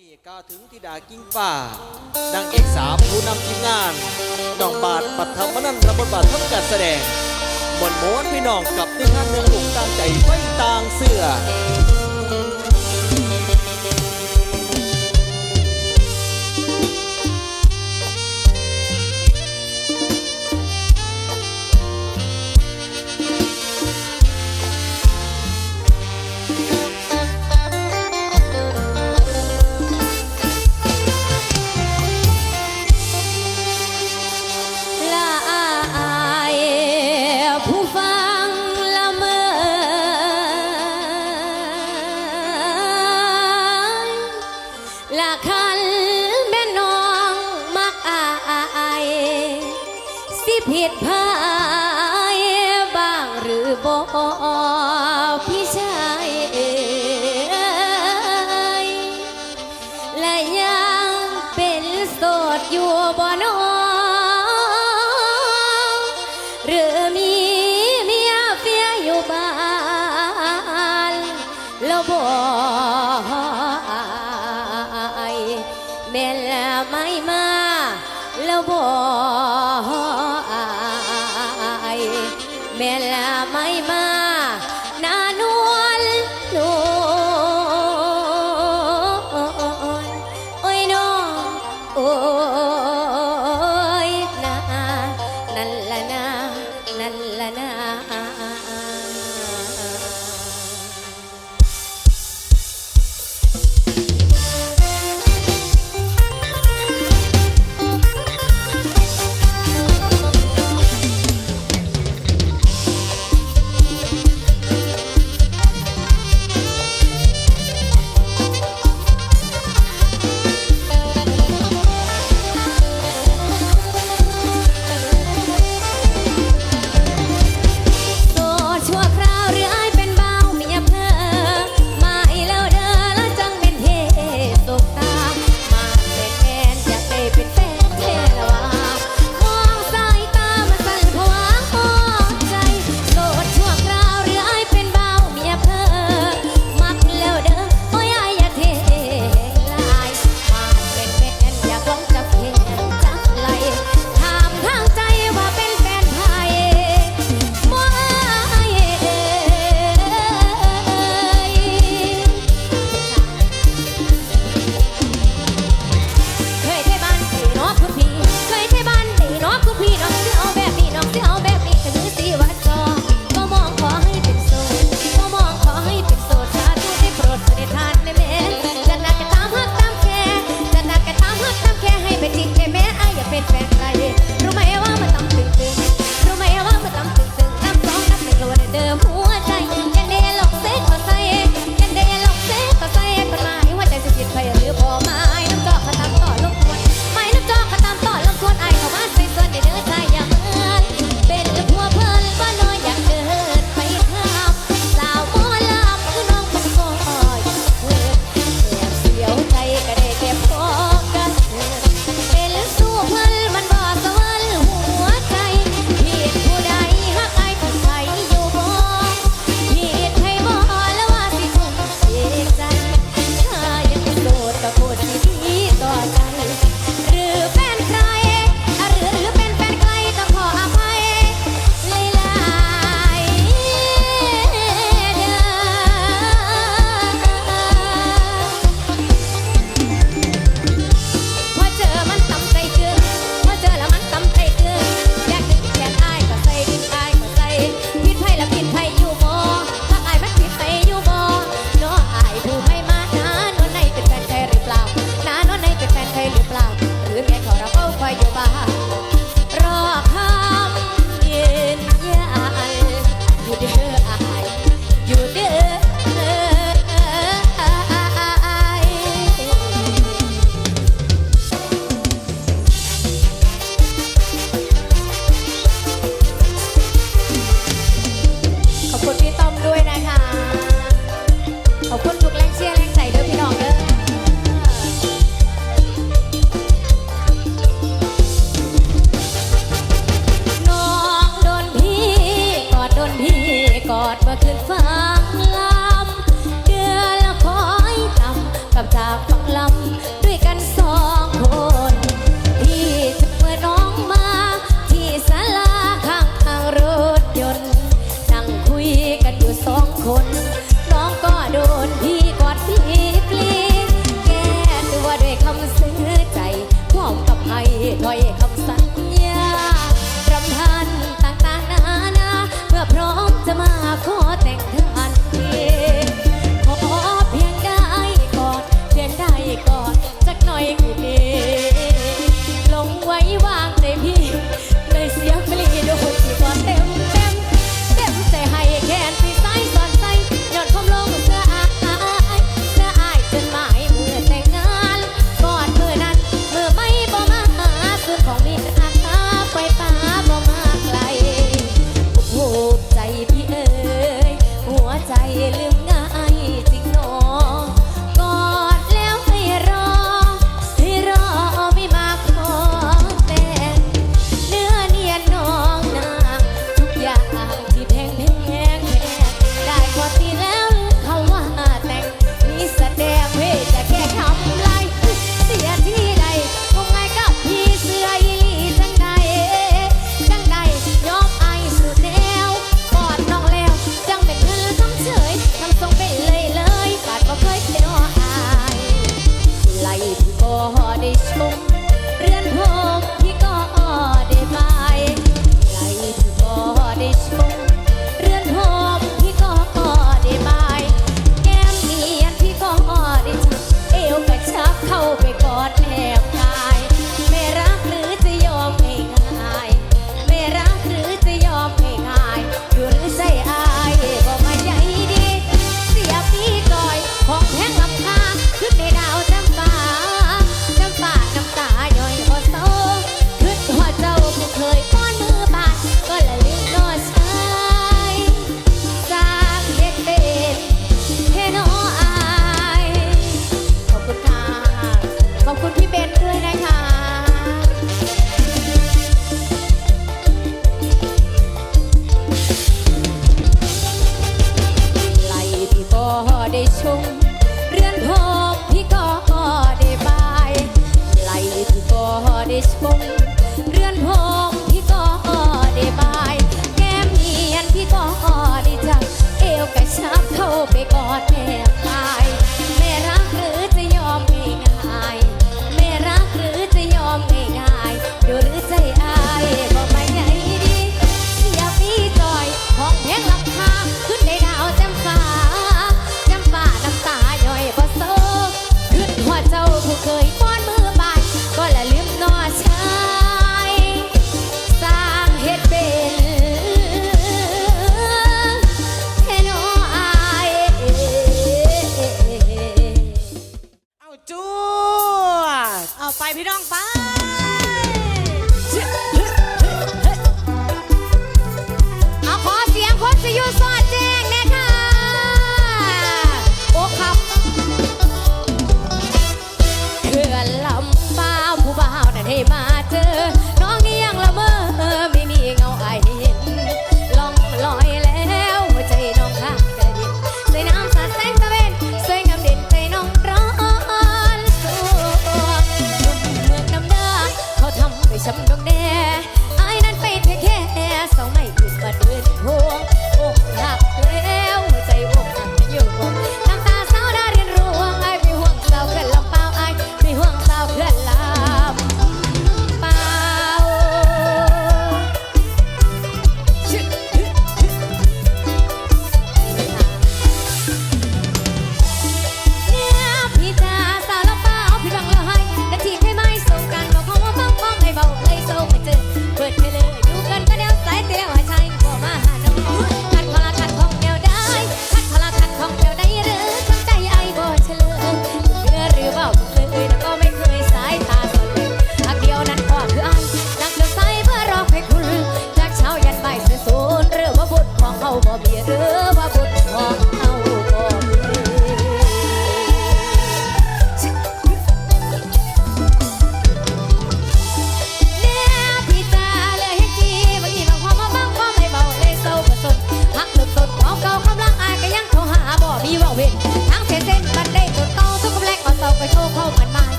นี่กาถึงธิดากิ้งป่านางเอกสาวผู้นำทีมงานน้องบาทปัทมนันท์รับบทบาททำการแสดงมวนม้วนพี่น้องกับในงานเนืองหลงตั้งใจไว้ต่างเสื้อ ผิดพา นั่ but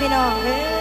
พี่น้องเด้อ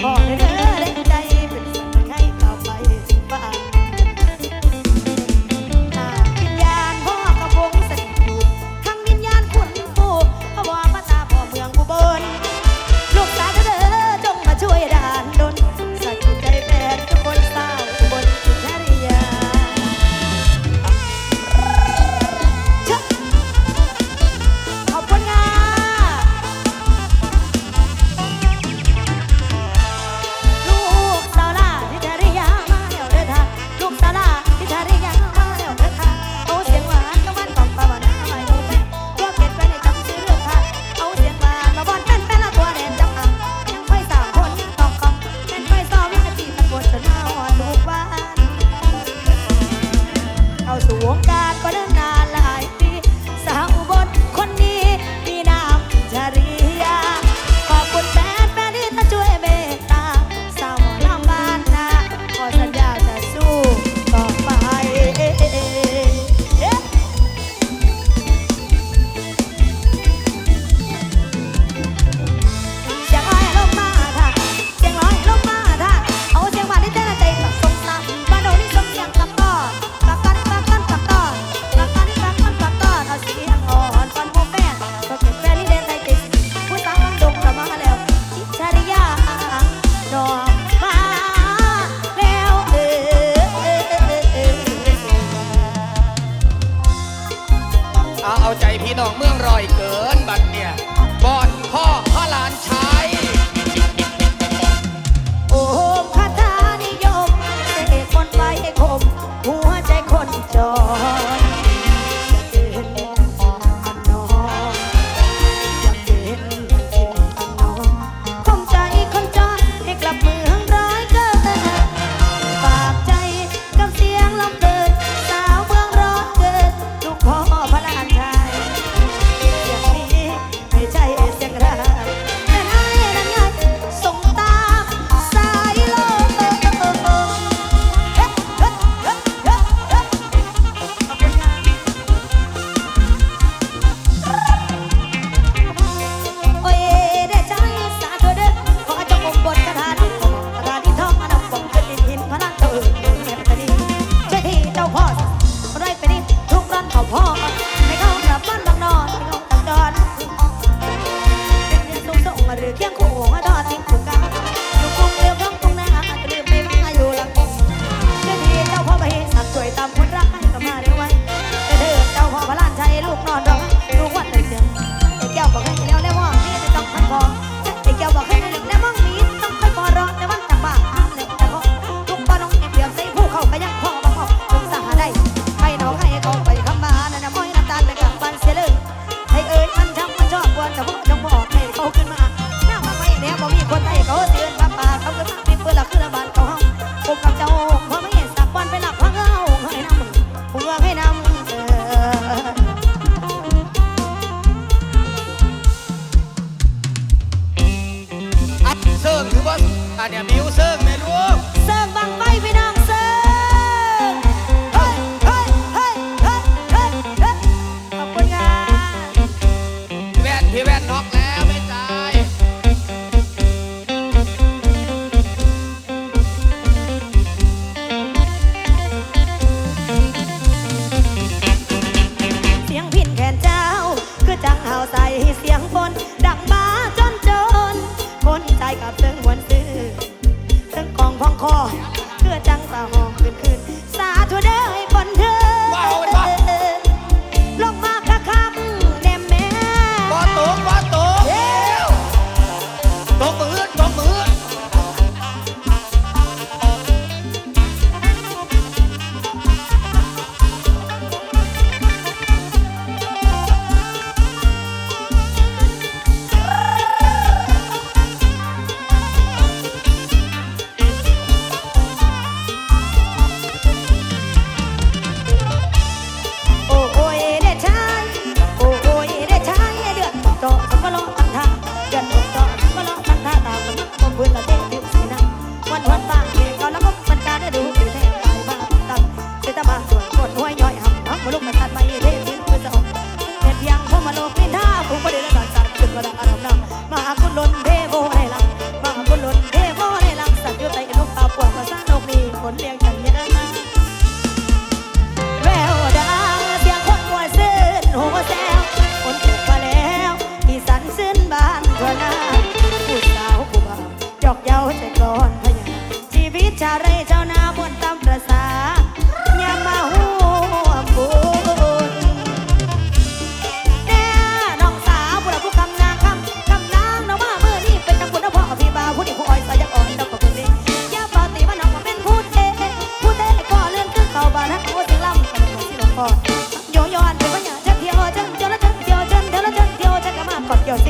哦 เอาเอาใจพี่น้องเมืองรอยเกินบัดเนี่ย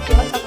什么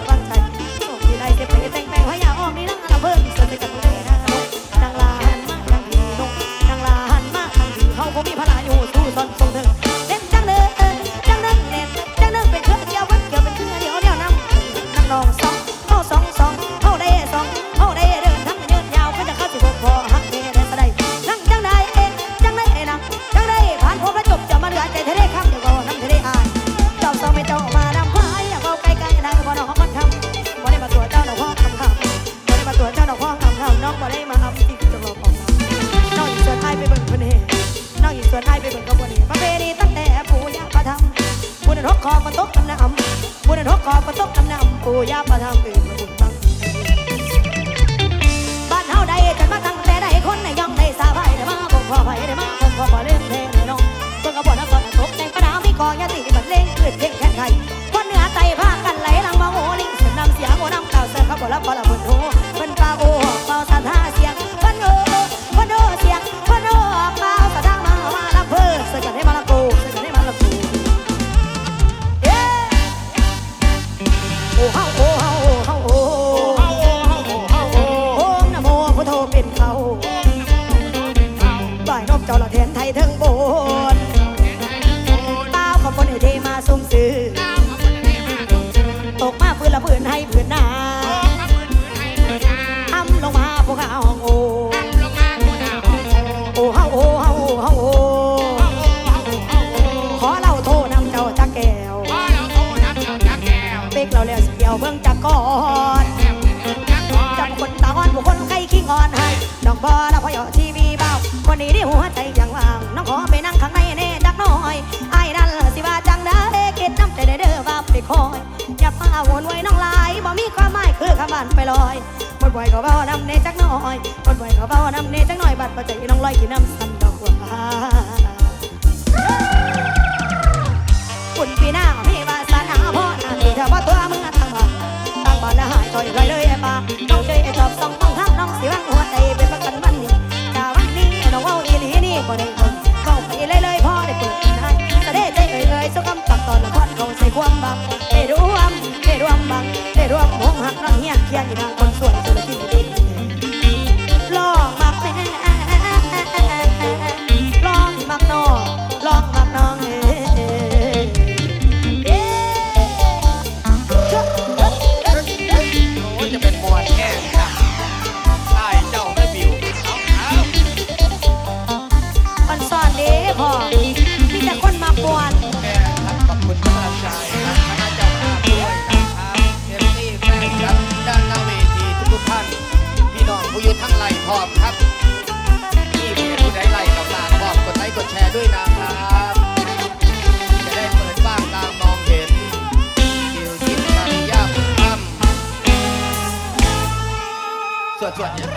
เดียวเบิ่งจักก่อนจับคนตาอ่อนผู้คนใครขี้งอนให้น้องบอแล้วพอยอทีวีเบาคนนี้ได้หัวใจอย่างว่างน้องขอไปนั่งข้างในแน่จักหน่อยไอ้นั่นสิว่าจังได้เก็ดน้ำใจได้เด้อว่าไปคอยอย่ามาวนไว้น้องลายบ่มีความหมายคือคำบานไปลอยบดบ่อยก็เบานำเนจักหน่อยบดบ่อยก็เบานำเนจักหน่อยบัดปัจจัยน้องลอยกินน้ำสันดอกว่าคุณปีหน้าพี่วาสนาพ่อนาที่เธอว่าตัวมึง อะทางบ้านทางบ้านแล้วหายถอยเลยเลยไอ้ปาน้องเจยไอ้ชอบสองต้องทางน้องสิวังหัวใจเป็นประกันวันนี่กาวันนี้น้องเว่าอีหลีนี่บ่ได้คนเข้าไปเลยเลยพ่อได้เปิดให้สะเด้ใจเอ่ยเอ่ยสุกำตักตอนละครเขาใส่ความบังได้รวมได้รวมบังได้รวมหงหักน้องเฮียเคียนอีนางคนสวย España.